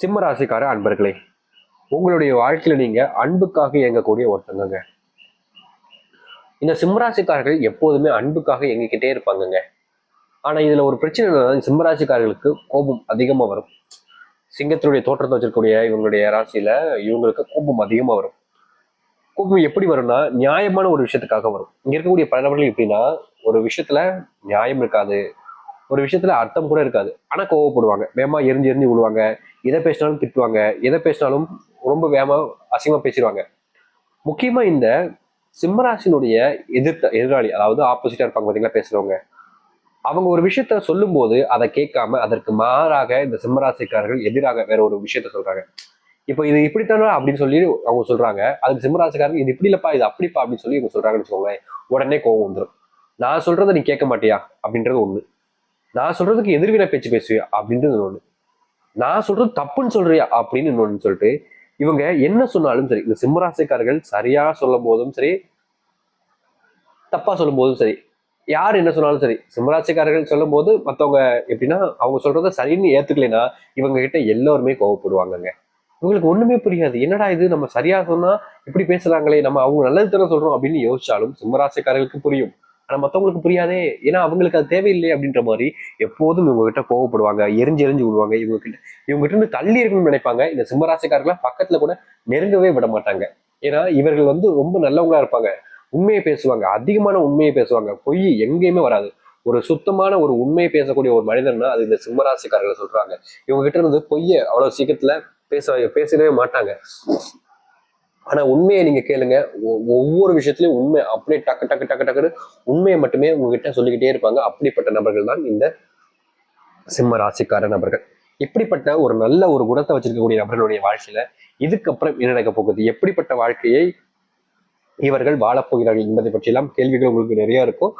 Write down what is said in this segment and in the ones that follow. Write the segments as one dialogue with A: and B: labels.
A: சிம்ம ராசிக்கார அன்பர்களே உங்களுடைய வாழ்க்கையில நீங்க அன்புக்காக இயங்கக்கூடிய ஒருத்தங்கங்க. இந்த சிம்மராசிக்காரர்கள் எப்போதுமே அன்புக்காக இயங்கிக்கிட்டே இருப்பாங்கங்க. ஆனா இதுல ஒரு பிரச்சனை என்னன்னா சிம்மராசிக்காரர்களுக்கு கோபம் அதிகமா வரும். சிங்கத்தினுடைய தோற்றத்தை வச்சிருக்கக்கூடிய இவங்களுடைய ராசியில இவங்களுக்கு கோபம் அதிகமா வரும். கோபம் எப்படி வரும்னா நியாயமான ஒரு விஷயத்துக்காக வரும். இங்க இருக்கக்கூடிய பல நபர்கள் எப்படின்னா ஒரு விஷயத்துல நியாயம் இருக்காது. ஒரு விஷயத்துல அர்த்தம் கூட இருக்காது. ஆனா கோவப்படுவாங்க. வேமா எரிஞ்சு எரிஞ்சு விழுவாங்க. எதை பேசினாலும் திட்டுவாங்க. எதை பேசினாலும் ரொம்ப வேமா அசிங்கமா பேசிடுவாங்க முக்கியமா இந்த சிம்மராசினுடைய எதிர்த்த எதிராளி அதாவது ஆப்போசிட்டா இருப்பாங்க பாத்தீங்களா பேசுறவங்க. அவங்க ஒரு விஷயத்த சொல்லும்போது அதை கேட்காம அதற்கு மாறாக இந்த சிம்மராசிக்காரர்கள் எதிராக வேற ஒரு விஷயத்த சொல்றாங்க. இப்போ இது இப்படித்தானா அப்படின்னு சொல்லி அவங்க சொல்றாங்க. அதுக்கு சிம்மராசிக்காரர்கள் இது இப்படி இல்லப்பா இது அப்படிப்பா அப்படின்னு சொல்லி இவங்க சொல்றாங்கன்னு வச்சுக்கோங்களேன். உடனே கோவம் வந்துடும் நான் சொல்றதை நீ கேட்க மாட்டியா? அப்படின்றது ஒண்ணு. நான் சொல்றதுக்கு எதிர்வினை பேச்சு பேசுவியா அப்படின்றது ஒண்ணு நான் சொல்றது தப்புன்னு சொல்றியா அப்படின்னு இன்னொன்னு சொல்லிட்டு இவங்க என்ன சொன்னாலும் சரி இந்த சிம்மராசிக்காரர்கள் சரியா சொல்லும் போதும் சரி தப்பா சொல்லும் போதும் சரி யார் என்ன சொன்னாலும் சரி சிம்மராசிக்காரர்கள் சொல்லும் போது மற்றவங்க எப்படின்னா அவங்க சொல்றத சரின்னு ஏத்துக்கலைன்னா இவங்க கிட்ட எல்லோருமே கோவப்படுவாங்கங்க. இவங்களுக்கு ஒண்ணுமே புரியாது. என்னடா இது? நம்ம சரியா சொன்னா இப்படி பேசுறாங்களே நம்ம அவங்க நல்லது தானே சொல்றோம் அப்படின்னு யோசிச்சாலும் சிம்மராசிக்காரர்களுக்கு புரியும். ஆனா மத்தவங்களுக்கு புரியாதே ஏன்னா அவங்களுக்கு அது தேவையில்லை அப்படின்ற மாதிரி எப்போதும் இவங்க கிட்ட கோவப்படுவாங்க எரிஞ்சு எரிஞ்சு விடுவாங்க. இவங்க கிட்ட இவங்க கிட்ட இருந்து தள்ளி இருக்கணும்னு நினைப்பாங்க. இந்த சிம்மராசிக்காரர்களை பக்கத்துல கூட நெருங்கவே விட மாட்டாங்க. ஏன்னா இவர்கள் வந்து ரொம்ப நல்லவங்களா இருப்பாங்க. உண்மையை பேசுவாங்க. அதிகமான உண்மையை பேசுவாங்க. பொய் எங்கேயுமே வராது. ஒரு சுத்தமான ஒரு உண்மையை பேசக்கூடிய ஒரு மனிதன்னா அது இந்த சிம்மராசிக்காரர்கள் சொல்றாங்க. இவங்க கிட்ட இருந்து பொய்ய அவ்வளவு சீக்கிரத்துல பேச பேசவே மாட்டாங்க. ஆனா உண்மையை நீங்க கேளுங்க. ஒ- ஒவ்வொரு விஷயத்திலயும் உண்மை அப்படியே டக்கு டக்கு டக்கு டக்குன்னு உண்மையை மட்டுமே உங்ககிட்ட சொல்லிக்கிட்டே இருப்பாங்க. அப்படிப்பட்ட நபர்கள் தான் இந்த சிம்ம ராசிக்கார நபர்கள். இப்படிப்பட்ட ஒரு நல்ல ஒரு குணத்தை வச்சிருக்கக்கூடிய நபர்களுடைய வாழ்க்கையில இதுக்கப்புறம் என்ன நடக்க போகுது? எப்படிப்பட்ட வாழ்க்கையை இவர்கள் வாழப்போகிறார்கள் என்பதை பற்றியெல்லாம் கேள்விகள் உங்களுக்கு நிறைய இருக்கும்.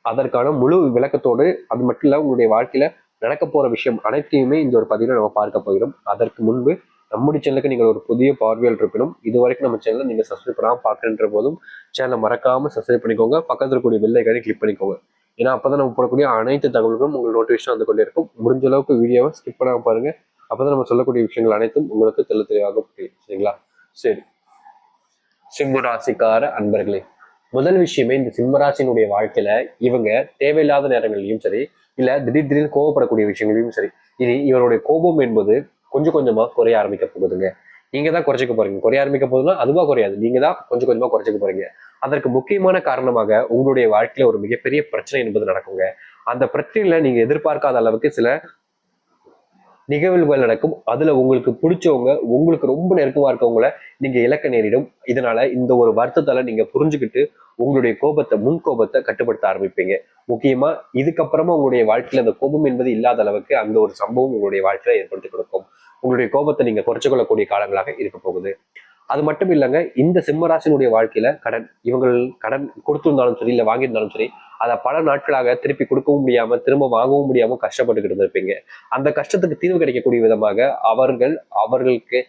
A: அதற்கான முழு விளக்கத்தோடு அது மட்டும் இல்லாமல் உங்களுடைய வாழ்க்கையில நடக்க போற விஷயம் அனைத்தையுமே இந்த ஒரு பதிவில் நம்ம பார்க்க போகிறோம். அதற்கு முன்பு நம்முடைய சேனலுக்கு நீங்கள் ஒரு புதிய பார்வையில் இருக்கணும். இது வரைக்கும் நம்ம சேனலை நீங்கள் சப்ஸ்கிரைப் பண்ணாமல் பார்க்கின்ற போதும் சேனலை மறக்காமல் சப்ஸ்கிரைப் பண்ணிக்கோங்க. பக்கத்தில் இருக்கக்கூடிய பெல் கிளிக் பண்ணிக்கோங்க. ஏன்னா அப்போ தான் நம்ம போடக்கூடிய அனைத்து தகவல்களும் உங்களுக்கு நோட்டிஃபிகேஷன் வந்து கொண்டே இருக்கும். முடிஞ்ச அளவுக்கு வீடியோவை ஸ்கிப் பண்ணாமல் பாருங்கள் அப்போ தான் நம்ம சொல்லக்கூடிய விஷயங்கள் அனைத்தும் உங்களுக்கு தெள்ள தெளிவாக புரியும். சரிங்களா? சரி. சிம்மராசிக்கார அன்பர்களே முதல் விஷயமே இந்த சிம்மராசினுடைய வாழ்க்கையில இவங்க தேவையில்லாத நேரங்களிலும் சரி இல்ல திடீர் திடீர்னு கோவப்படக்கூடிய விஷயங்களையும் சரி இது இவருடைய கோபம் என்பது கொஞ்சம் கொஞ்சமாக குறைய ஆரம்பிக்க போகுதுங்க. நீங்கள் தான் குறைச்சிக்க போறீங்க. குறைய ஆரம்பிக்க போகுதுன்னா அதுவாக குறையாது. நீங்கள் தான் கொஞ்சம் கொஞ்சமாக குறைச்சிக்க போறீங்க. அதற்கு முக்கியமான காரணமாக உங்களுடைய வாழ்க்கையில் ஒரு மிகப்பெரிய பிரச்சனை என்பது நடக்குங்க. அந்த பிரச்சனையில் நீங்கள் எதிர்பார்க்காத அளவுக்கு சில நிகழ்வுகள் நடக்கும். அதுல உங்களுக்கு பிடிச்சவங்க உங்களுக்கு ரொம்ப நெருக்கமா இருக்கவங்கள நீங்க இழக்க நேரிடும். இதனால இந்த ஒரு வருத்தத்தால நீங்க புரிஞ்சுக்கிட்டு உங்களுடைய கோபத்தை முன் கோபத்தை கட்டுப்படுத்த ஆரம்பிப்பீங்க. முக்கியமா இதுக்கப்புறமா உங்களுடைய வாழ்க்கையில அந்த கோபம் என்பது இல்லாத அளவுக்கு அந்த ஒரு சம்பவம் உங்களுடைய வாழ்க்கையில ஏற்படுத்தி கொடுக்கும். உங்களுடைய கோபத்தை நீங்க குறைச்சிக்கொள்ளக்கூடிய காலங்களாக இருக்க போகுது. அது மட்டும் இல்லைங்க இந்த சிம்மராசினுடைய வாழ்க்கையில கடன் இவங்கள் கடன் கொடுத்திருந்தாலும் சரி இல்ல வாங்கியிருந்தாலும் சரி அதை பல நாட்களாக திருப்பி கொடுக்கவும் முடியாம திரும்ப வாங்கவும் முடியாம கஷ்டப்பட்டுக்கிட்டு இருந்திருப்பீங்க. அந்த கஷ்டத்துக்கு தீர்வு கிடைக்கக்கூடிய விதமாக அவர்கள் அவர்களுக்கு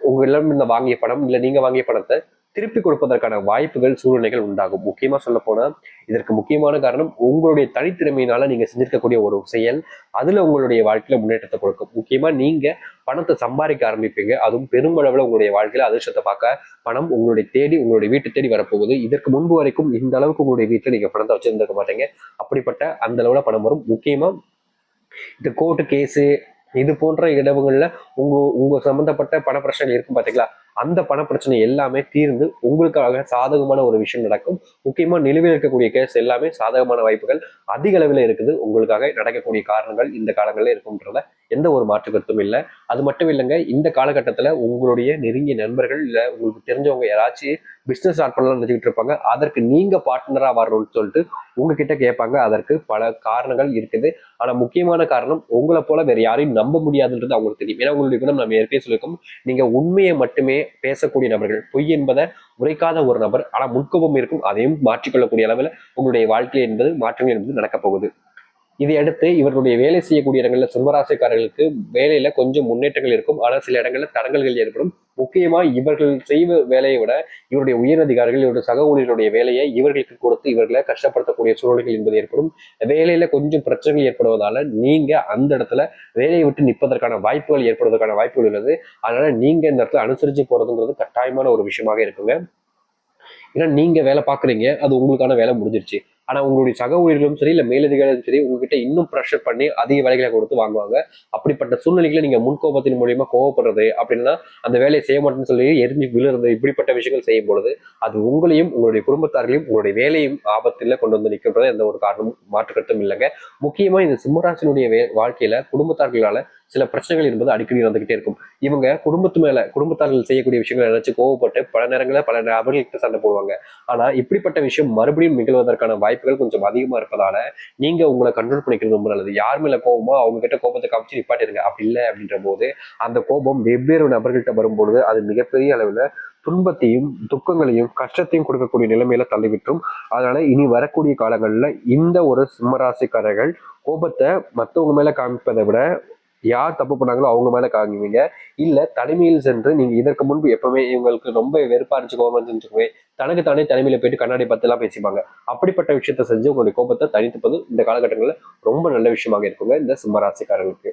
A: உங்களிடம் இந்த வாங்கிய பணம் இல்ல நீங்க வாங்கிய பணத்தை திருப்பி கொடுப்பதற்கான வாய்ப்புகள் சூழ்நிலைகள் உண்டாகும். முக்கியமாக சொல்ல போனால் இதற்கு முக்கியமான காரணம் உங்களுடைய தனித்திறமையினால நீங்க செஞ்சிருக்கக்கூடிய ஒரு செயல் அதுல உங்களுடைய வாழ்க்கையில முன்னேற்றத்தை கொடுக்கும். முக்கியமா நீங்க பணத்தை சம்பாதிக்க ஆரம்பிப்பீங்க. அதுவும் பெருமளவில் உங்களுடைய வாழ்க்கையில அதிர்ஷ்டத்தை பார்க்க பணம் உங்களுடைய தேடி உங்களுடைய வீட்டை தேடி வரப்போகுது. இதற்கு முன்பு வரைக்கும் இந்த அளவுக்கு உங்களுடைய வீட்டில் நீங்க பணத்தை வச்சிருந்திருக்க மாட்டீங்க. அப்படிப்பட்ட அந்த அளவுல பணம் வரும். முக்கியமா இந்த கோர்ட்டு கேஸு இது போன்ற இடங்களில் உங்க உங்க சம்பந்தப்பட்ட பண பிரச்சனை இருக்கும் பாத்தீங்களா? அந்த பண பிரச்சனை எல்லாமே தீர்ந்து உங்களுக்காக சாதகமான ஒரு விஷயம் நடக்கும். முக்கியமாக நிலுவையில் இருக்கக்கூடிய கேஸ் எல்லாமே சாதகமான வாய்ப்புகள் அதிக அளவில் இருக்குது. உங்களுக்காக நடக்கக்கூடிய காரணங்கள் இந்த காலங்களில் இருக்கும்ன்றத எந்த ஒரு மாற்று கருத்தும் இல்லை. அது மட்டும் இல்லைங்க இந்த காலகட்டத்தில் உங்களுடைய நெருங்கிய நண்பர்கள் இல்லை உங்களுக்கு தெரிஞ்சவங்க யாராச்சும் பிஸ்னஸ் ஸ்டார்ட் பண்ணலாம்னு நினச்சிக்கிட்டு இருப்பாங்க அதற்கு நீங்கள் பார்ட்னராக வரணும்னு சொல்லிட்டு உங்ககிட்ட கேட்பாங்க. அதற்கு பல காரணங்கள் இருக்குது. ஆனால் முக்கியமான காரணம் உங்களை போல வேறு யாரையும் நம்ப முடியாதுன்றது அவங்களுக்கு தெரியும். ஏன்னா உங்களுடைய குணம் நம்ம ஏற்கனவே சொல்லியிருக்கோம். நீங்கள் உண்மையை மட்டுமே பேசக்கூடிய நபர்கள். பொய் என்பதை உரைக்காத ஒரு நபர். ஆனால் முன்கோபம் இருக்கும். அதையும் மாற்றிக்கொள்ளக்கூடிய அளவில் உங்களுடைய வாழ்க்கை என்பது மாற்றங்கள் என்பது நடக்கப் போகுது. இதை அடுத்து இவர்களுடைய வேலை செய்யக்கூடிய இடங்களில் சிம்மராசிக்காரர்களுக்கு வேலையில கொஞ்சம் முன்னேற்றங்கள் இருக்கும். ஆனால் சில இடங்களில் தடங்கல்கள் ஏற்படும். முக்கியமா இவர்கள் செய்வ வேலையை விட இவருடைய உயரதிகாரிகள் இவருடைய சக ஊழியர்களுடைய வேலையை இவர்களுக்கு கொடுத்து இவர்களை கஷ்டப்படுத்தக்கூடிய சூழ்நிலைகள் என்பது ஏற்படும். வேலையில கொஞ்சம் பிரச்சனைகள் ஏற்படுவதால நீங்க அந்த இடத்துல வேலையை விட்டு நிற்பதற்கான வாய்ப்புகள் ஏற்படுவதற்கான வாய்ப்புகள் உள்ளது. அதனால நீங்க இந்த இடத்துல அனுசரிச்சு போறதுங்கிறது கட்டாயமான ஒரு விஷயமாக இருக்குங்க. ஏன்னா நீங்க வேலை பாக்குறீங்க அது உங்களுக்கான வேலை முடிஞ்சிருச்சு. ஆனால் உங்களுடைய சக ஊழியர்களும் சரி இல்லை மேலதிகாரிகளும் சரி உங்ககிட்ட இன்னும் ப்ரெஷர் பண்ணி அதிக வேலைகளை கொடுத்து வாங்குவாங்க. அப்படிப்பட்ட சூழ்நிலைகளை நீங்கள் முன்கோபத்தின் மூலியமா கோவப்படுறது அப்படின்னா அந்த வேலையை செய்ய மாட்டேன்னு சொல்லி எரிஞ்சு விழுறது இப்படிப்பட்ட விஷயங்கள் செய்யும் பொழுது அது உங்களையும் உங்களுடைய குடும்பத்தார்களையும் உங்களுடைய வேலையும் ஆபத்தில் கொண்டு வந்து நிற்கின்றது எந்த ஒரு காரணமும் மாற்றுக்கட்டும் இல்லைங்க. முக்கியமாக இந்த சிம்மராசினுடைய வே வாழ்க்கையில குடும்பத்தார்களால் சில பிரச்சனைகள் என்பது அடிக்கடி நடந்துகிட்டே இருக்கும். இவங்க குடும்பத்து மேல குடும்பத்தார்கள் செய்யக்கூடிய விஷயங்களை நினைச்சு கோவப்பட்டு பல நேரங்களில் பல நபர்கள்கிட்ட சண்டை போடுவாங்க. ஆனா இப்படிப்பட்ட விஷயம் மறுபடியும் நிகழ்வதற்கான வாய்ப்புகள் கொஞ்சம் அதிகமா இருப்பதால நீங்க உங்களை கண்ட்ரோல் பண்ணிக்கிறது ரொம்ப நல்லது. யார் மேல கோபமோ அவங்க கிட்ட கோபத்தை காமிச்சு நிப்பாட்டிருங்க. அப்படி இல்லை அப்படின்ற போது அந்த கோபம் வெவ்வேறு நபர்கள்ட்ட வரும்பொழுது அது மிகப்பெரிய அளவில் துன்பத்தையும் துக்கங்களையும் கஷ்டத்தையும் கொடுக்கக்கூடிய நிலைமையில தள்ளிவிட்டும் அதனால இனி வரக்கூடிய காலங்களில் இந்த ஒரு சிம்மராசிக்காரர்கள் கோபத்தை மற்றவங்க மேல காமிப்பதை விட யார் தப்பு பண்ணாங்களோ அவங்க மேலே காங்குவீங்க இல்லை தனிமையில் சென்று நீங்கள் இதற்கு முன்பு எப்பவுமே இவங்களுக்கு ரொம்ப வெறுப்பா இருந்துச்சு கோபம் இருந்துச்சுக்கவே தனக்கு தானே தலைமையில் போயிட்டு கண்ணாடி பார்த்துலாம் பேசிப்பாங்க. அப்படிப்பட்ட விஷயத்த செஞ்சு உங்களுடைய கோபத்தை தனித்துப்பது இந்த காலகட்டங்களில் ரொம்ப நல்ல விஷயமாக இருக்குங்க இந்த சிம்மராசிக்காரர்களுக்கு.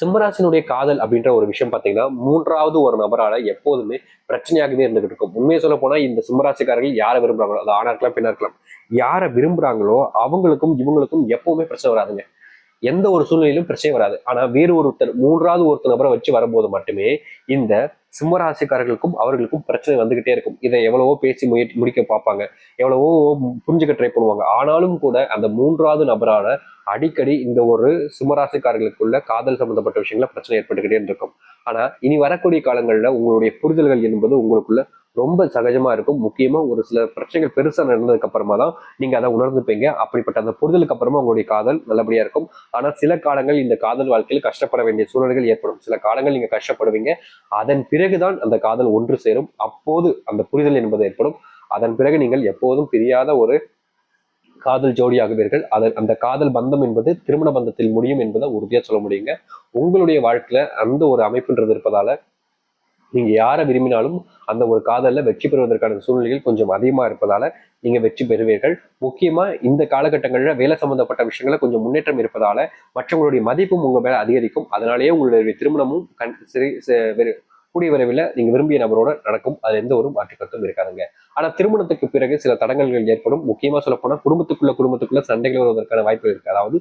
A: சிம்மராசினுடைய காதல் அப்படின்ற ஒரு விஷயம் பார்த்தீங்கன்னா மூன்றாவது ஒரு நபரால் எப்போதுமே பிரச்சனையாகவே இருந்துகிட்டு இருக்கும். உண்மையை சொல்ல போனால் இந்த சிம்மராசிக்காரர்கள் யாரை விரும்புறாங்களோ அது ஆணா இருக்கலாம் பெண்ணா இருக்கலாம் யாரை விரும்புறாங்களோ அவங்களுக்கும் இவங்களுக்கும் எப்பவுமே பிரச்சனை வராதுங்க. எந்த ஒரு சூழ்நிலையிலும் பிரச்சனை வராது. ஆனா வேறு ஒருத்தர் மூன்றாவது ஒருத்தர் நபரை வச்சு வரும்போது மட்டுமே இந்த சிம்மராசிக்காரர்களுக்கும் அவர்களுக்கும் பிரச்சனை வந்துகிட்டே இருக்கும். இதை எவ்வளவோ பேசி முயற்சி முடிக்க பார்ப்பாங்க. எவ்வளவோ புரிஞ்சுக்க ட்ரை பண்ணுவாங்க. ஆனாலும் கூட அந்த மூன்றாவது நபரான அடிக்கடி இந்த ஒரு சிம்மராசிக்காரர்களுக்குள்ள காதல் சம்பந்தப்பட்ட விஷயங்கள பிரச்சனை ஏற்பட்டுக்கிட்டே இருக்கும் ஆனா இனி வரக்கூடிய காலங்களில் உங்களுடைய புரிதல்கள் என்பது உங்களுக்குள்ள ரொம்ப சகஜமா இருக்கும். முக்கியமாக ஒரு சில பிரச்சனைகள் பெருசாக நடந்ததுக்கு அப்புறமா தான் நீங்க அதை உணர்ந்துப்பீங்க. அப்படிப்பட்ட அந்த புரிதலுக்கு அப்புறமா உங்களுடைய காதல் நல்லபடியா இருக்கும். ஆனால் சில காலங்கள் இந்த காதல் வாழ்க்கையில் கஷ்டப்பட வேண்டிய சூழல்கள் ஏற்படும். சில காலங்கள் நீங்கள் கஷ்டப்படுவீங்க. அதன் பிறகுதான் அந்த காதல் ஒன்று சேரும். அப்போது அந்த புரிதல் என்பது ஏற்படும். அதன் பிறகு நீங்கள் எப்போதும் பிரியாத ஒரு காதல் ஜோடியாகுவீர்கள். அதன் அந்த காதல் பந்தம் என்பது திருமண பந்தத்தில் முடியும் என்பதை உறுதியா சொல்ல முடியுங்க. உங்களுடைய வாழ்க்கையில அந்த ஒரு அமைப்புன்றது இருப்பதால நீங்க யாரை விரும்பினாலும் அந்த ஒரு காதலில் வெற்றி பெறுவதற்கான சூழ்நிலைகள் கொஞ்சம் அதிகமா இருப்பதால நீங்க வெற்றி பெறுவீர்கள். முக்கியமா இந்த காலகட்டங்கள்ல வேலை சம்பந்தப்பட்ட விஷயங்கள கொஞ்சம் முன்னேற்றம் இருப்பதால மற்றவங்களுடைய மதிப்பும் உங்க மேல அதிகரிக்கும். அதனாலேயே உங்களுடைய திருமணமும் கண் சிறி கூடிய விரைவில் நீங்க விரும்பிய நபரோட நடக்கும். அது எந்த ஒரு மாற்றுக்கருத்தும் இருக்காதுங்க. ஆனா திருமணத்துக்கு பிறகு சில தடங்கல்கள் ஏற்படும். முக்கியமா சொல்ல போனா குடும்பத்துக்குள்ள குடும்பத்துக்குள்ள சண்டைகள் வருவதற்கான வாய்ப்புகள் இருக்கு. அதாவது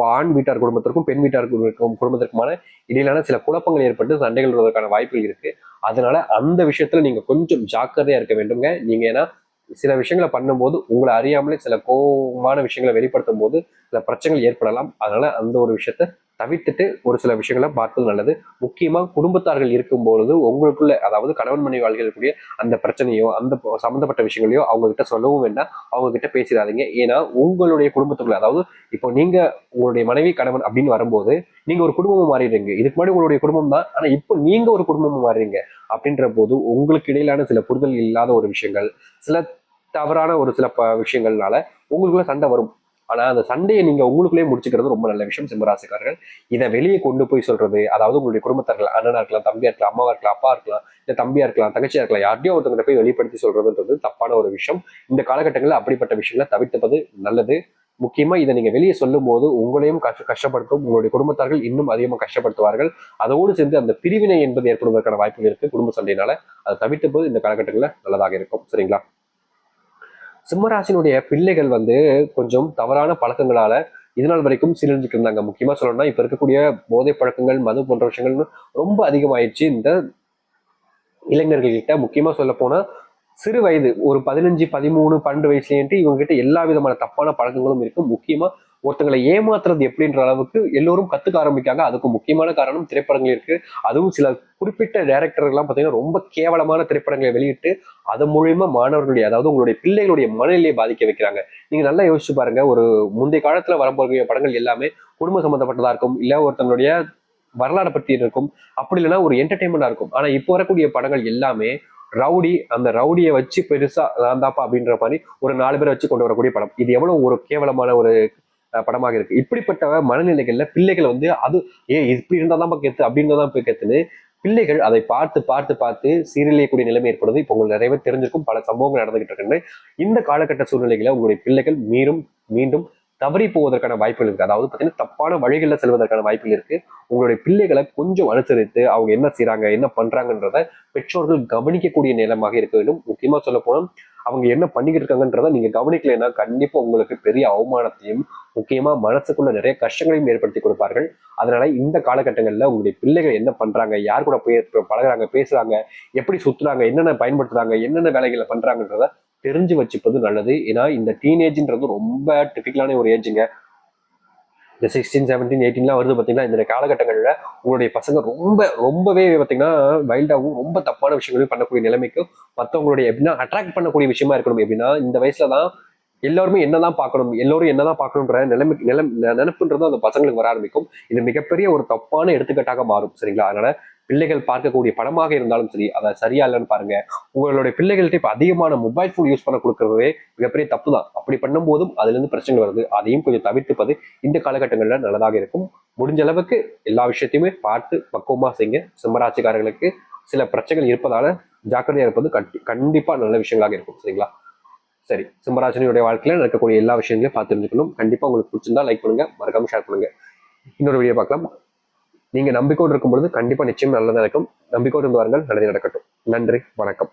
A: ஆண் வீட்டார் குடும்பத்திற்கும் பெண் வீட்டார் குடும்பத்திற்குமான இடையிலான சில குழப்பங்கள் ஏற்பட்டு சண்டைகள் வருவதற்கான வாய்ப்புகள் இருக்கு. அதனால அந்த விஷயத்துல நீங்க கொஞ்சம் ஜாக்கிரதையா இருக்க வேண்டுங்க நீங்க ஏன்னா சில விஷயங்களை பண்ணும்போது உங்களை அறியாமலே சில கோபமான விஷயங்களை வெளிப்படுத்தும் போது சில பிரச்சனைகள் ஏற்படலாம். அதனால அந்த ஒரு விஷயத்த தவிர்த்துட்டு ஒரு சில விஷயங்களை பார்ப்பது நல்லது. முக்கியமாக குடும்பத்தார்கள் இருக்கும் பொழுது உங்களுக்குள்ள அதாவது கணவன் மனைவி வாழ்க்கையில் இருக்கக்கூடிய அந்த பிரச்சனையோ அந்த சம்மந்தப்பட்ட விஷயங்களையோ அவங்க கிட்ட சொல்லவும் வேண்டாம். அவங்க கிட்ட பேசிடாதீங்க. ஏன்னா உங்களுடைய குடும்பத்துக்குள்ள அதாவது இப்போ நீங்க உங்களுடைய மனைவி கணவன் அப்படின்னு வரும்போது நீங்க ஒரு குடும்பமும் மாறிடுறீங்க. இதுக்கு முன்னாடி உங்களுடைய குடும்பம் தான். ஆனா இப்போ நீங்க ஒரு குடும்பமும் மாறுறீங்க. அப்படின்ற போது உங்களுக்கு இடையிலான சில புரிதல் இல்லாத ஒரு விஷயங்கள் சில தவறான ஒரு சில விஷயங்கள்னால உங்களுக்குள்ள சண்டை வரும். ஆனால் அந்த சண்டையை நீங்கள் உங்களுக்குள்ளே முடிச்சுக்கிறது ரொம்ப நல்ல விஷயம் சிம்மராசிக்காரர்கள். இதை வெளியே கொண்டு போய் சொல்றது அதாவது உங்களுடைய குடும்பத்தார்கள் அண்ணனா இருக்கலாம் தம்பியா இருக்கலாம் அம்மாவா இருக்கலாம் அப்பா இருக்கலாம் இல்லை தம்பியா இருக்கலாம் தங்கச்சியா இருக்கலாம் யார்ட்டையும் ஒருத்தங்கிட்ட போய் வெளிப்படுத்தி சொல்றதுன்றது தப்பான ஒரு விஷயம். இந்த காலகட்டங்களில் அப்படிப்பட்ட விஷயங்களை தவிர்த்துப்பது நல்லது. முக்கியமா இதை நீங்க வெளியே சொல்லும் போது உங்களையும் கஷ்ட கஷ்டப்படுத்தும் உங்களுடைய குடும்பத்தார்கள் இன்னும் அதிகமாக கஷ்டப்படுத்துவார்கள். அதோடு சேர்ந்து அந்த பிரிவினை என்பது ஏற்படுவதற்கான வாய்ப்புகள் இருக்கு குடும்ப சண்டையினால. அதை தவிர்த்த போது இந்த காலகட்டங்களில் நல்லதாக இருக்கும். சரிங்களா? சிம்மராசினுடைய பிள்ளைகள் வந்து கொஞ்சம் தவறான பழக்கங்களால இது நாள் வரைக்கும் சீரழிஞ்சுட்டு இருந்தாங்க. முக்கியமா சொல்லணும்னா இப்ப இருக்கக்கூடிய போதை பழக்கங்கள் மது போன்ற விஷயங்கள் ரொம்ப அதிகமாயிடுச்சு. இந்த இளைஞர்கள்கிட்ட முக்கியமா சொல்ல போனா சிறு வயது ஒரு பதினஞ்சு பதிமூணு பன்னெண்டு வயசுலேன்ட்டு இவங்க கிட்ட எல்லா விதமான தப்பான பழக்கங்களும் இருக்கு. முக்கியமா ஒருத்தங்களை ஏமாத்துறது எப்படின்ற அளவுக்கு எல்லோரும் கத்துக்க ஆரம்பிக்காங்க. அதுக்கு முக்கியமான காரணம் திரைப்படங்கள் இருக்கு. அதுவும் சில குறிப்பிட்ட டேரக்டர்கள்லாம் பார்த்தீங்கன்னா ரொம்ப கேவலமான திரைப்படங்களை வெளியிட்டு அதன் மூலியமா மாணவர்களுடைய அதாவது உங்களுடைய பிள்ளைகளுடைய மனநிலையை பாதிக்க வைக்கிறாங்க. நீங்க நல்லா யோசிச்சு பாருங்க. ஒரு முந்தைய காலத்துல வரப்போகிற படங்கள் எல்லாமே குடும்ப சம்பந்தப்பட்டதா இருக்கும். இல்ல ஒருத்தங்களுடைய வரலாறு பற்றி இருக்கும். அப்படி இல்லைன்னா ஒரு என்டர்டைன்மெண்டா இருக்கும். ஆனா இப்போ வரக்கூடிய படங்கள் எல்லாமே ரவுடி அந்த ரவுடியை வச்சு பெருசா நான் தாப்பா அப்படின்ற மாதிரி ஒரு நாலு பேரை வச்சு கொண்டு வரக்கூடிய படம். இது எவ்வளவு ஒரு கேவலமான ஒரு படமாக இருக்கு. இப்படிப்பட்ட மனநிலைகள்ல பிள்ளைகள் வந்து அது ஏ இப்படி இருந்தா தான் கெத்து அப்படின்னு தான் போய் கெத்துன்னு பிள்ளைகள் அதை பார்த்து பார்த்து பார்த்து சீரழியக்கூடிய நிலைமை ஏற்படுது. இப்போ உங்களுக்கு நிறைய பேர் தெரிஞ்சிருக்கும். பல சம்பவங்கள் நடந்துகிட்டு இருக்கின்றன இந்த காலகட்ட சூழ்நிலைகளை உங்களுடைய பிள்ளைகள் மீண்டும் மீண்டும் தவறி போவதற்கான வாய்ப்புகள் இருக்கு. அதாவது பார்த்தீங்கன்னா தப்பான வழிகளில் செல்வதற்கான வாய்ப்புகள் இருக்கு. உங்களுடைய பிள்ளைகளை கொஞ்சம் அனுசரித்து அவங்க என்ன செய்கிறாங்க என்ன பண்றாங்கன்றத பெற்றோர்கள் கவனிக்கக்கூடிய நிலமாக இருக்க வேண்டும். முக்கியமா சொல்ல போனா அவங்க என்ன பண்ணிக்கிட்டு இருக்காங்கன்றத நீங்க கவனிக்கலைன்னா கண்டிப்பா உங்களுக்கு பெரிய அவமானத்தையும் முக்கியமா மனசுக்குள்ள நிறைய கஷ்டங்களையும் ஏற்படுத்தி கொடுப்பார்கள். அதனால இந்த காலகட்டங்களில் உங்களுடைய பிள்ளைகள் என்ன பண்றாங்க யார் கூட போய் பழகுறாங்க பேசுறாங்க எப்படி சுத்துறாங்க என்னென்ன பயன்படுத்துறாங்க என்னென்ன வேலைகளை பண்றாங்கன்றத தெரிஞ்சு வச்சுப்பது நல்லது. ஏன்னா இந்த டீனேஜ்ன்றது ரொம்ப டிஃபிகலான ஒரு ஏஜுங்க இந்த சிக்ஸ்டீன் செவன்டீன் எயிட்டீன்லாம் வருது பார்த்தீங்கன்னா இந்த காலகட்டங்களில் உங்களுடைய பசங்க ரொம்ப ரொம்பவே பார்த்தீங்கன்னா வைல்டாகவும் ரொம்ப தப்பான விஷயங்களையும் பண்ணக்கூடிய நிலைமைக்கு மற்றவங்களுடைய எப்படின்னா அட்ராக்ட் பண்ணக்கூடிய விஷயமா இருக்கணும். எப்படின்னா இந்த வயசுல தான் எல்லாருமே என்னதான் பார்க்கணும் எல்லோரும் என்னதான் பார்க்கணுன்ற நிலைமை நிலம் நினைப்புன்றது அந்த பசங்களுக்கு வர ஆரம்பிக்கும். இது மிகப்பெரிய ஒரு தப்பான எடுத்துக்காட்டாக மாறும். சரிங்களா? அதனால பிள்ளைகள் பார்க்கக்கூடிய படமாக இருந்தாலும் சரி அதை சரியா இல்லைன்னு பாருங்க. உங்களுடைய பிள்ளைகள்கிட்ட இப்போ அதிகமான மொபைல் ஃபோன் யூஸ் பண்ண கொடுக்கறதே மிகப்பெரிய தப்பு தான் அப்படி பண்ணும்போதும் அதுலேருந்து பிரச்சனை வருது. அதையும் கொஞ்சம் தவிர்த்துப்பது இந்த காலகட்டங்களில் நல்லதாக இருக்கும். முடிஞ்ச அளவுக்கு எல்லா விஷயத்தையுமே பார்த்து பக்குவமாக செய்யுங்க. சிம்மராட்சிக்காரர்களுக்கு சில பிரச்சனைகள் இருப்பதால ஜாக்கிரதையாக இருப்பது கண்டி- நல்ல விஷயங்களாக இருக்கும். சரிங்களா? சரி சிம்மராசினியுடைய வாழ்க்கையில் நடக்கக்கூடிய எல்லா விஷயங்களையும் பார்த்து தெரிஞ்சுக்கணும். கண்டிப்பாக உங்களுக்கு பிடிச்சிருந்தா லைக் பண்ணுங்க. மறக்காம ஷேர் பண்ணுங்க. இன்னொரு வீடியோ பார்க்கலாம். நீங்க நம்பிக்கையோடு இருக்கும் பொழுது கண்டிப்பா நிச்சயம் நல்லதா இருக்கும் நம்பிக்கையோடு இருந்து வாருங்கள். நல்லது நடக்கட்டும். நன்றி. வணக்கம்.